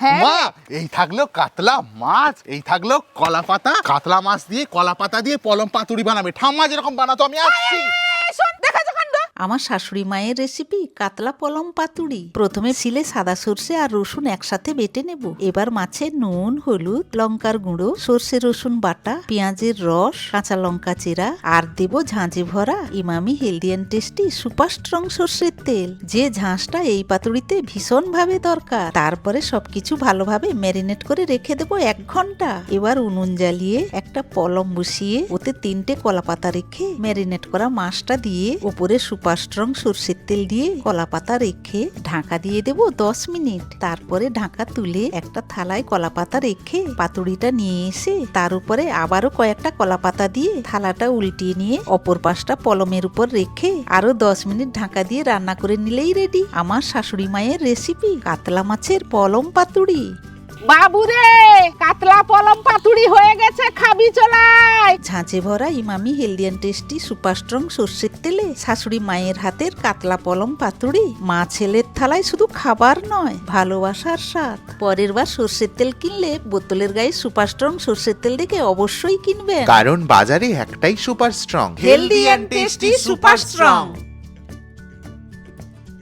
হ্যাঁ? মা এই থাকল কাতলা মাছ এই থাকল কলা পাতা। কাতলা মাছ দিয়ে কলা পাতা দিয়ে পলম পাতুরি বানাবে। ঠাম্মা যেরকম বানাতো আমি আসছি। কাণ্ড আমার শাশুড়ি মায়ের রেসিপি কাতলা পলম পাতুড়ি। প্রথমে সিলে সাদা সর্ষে আর রসুন একসাথে বেটে নেব। এবার মাছে নুন, হলুদ, লঙ্কার গুঁড়ো, সর্ষে রসুন বাটা, পেঁয়াজের রস, কাঁচা লঙ্কা চেরা আর দেব ঝাঁঝে ভরা Emami healthy and tasty super strong সর্ষের তেল। যে ঝাঁসটা এই পাতুড়িতে ভীষণ ভাবে দরকার, তারপরে সবকিছু ভালোভাবে ম্যারিনেট করে রেখে দেবো এক ঘণ্টা। এবার উনুন জ্বালিয়ে একটা পলম বসিয়ে ওতে তিনটে কলা পাতা রেখে ম্যারিনেট করা মাছটা দিয়ে ওপরে সুপার স্ট্রং সর্ষের তেল দিয়ে কলা পাতা রেখে ঢাকা দিয়ে দেবো দশ মিনিট। তারপরে ঢাকা তুলে একটা থালায় কলা পাতা রেখে পাতুড়িটা নিয়ে এসে তার উপরে আবারও কয়েকটা কলা পাতা দিয়ে থালাটা উল্টিয়ে নিয়ে অপর পাশটা পলমের উপর রেখে আরও দশ মিনিট ঢাকা দিয়ে রান্না করে নিলেই রেডি। আমার শাশুড়ি মায়ের রেসিপি, কাতলা মাছের পলম পাতুড়ি। বাবু রে কাতলা পলম পাতুড়ি হয়ে গেছে, খাবি চলাই ঝাঁঝে ভরা Emami healthy and tasty super strong সর্ষের তেলে শাশুড়ি মায়ের হাতের কাতলা পলম পাতুড়ি। মা ছেলের থালায় শুধু খাবার নয় ভালোবাসার স্বাদ। পরের বার সর্ষের তেল কিনলে বোতলের গায়ে সুপার স্ট্রং সর্ষের তেল দেখে অবশ্যই কিনবেন। কারণ বাজারে একটাই super strong healthy and tasty super strong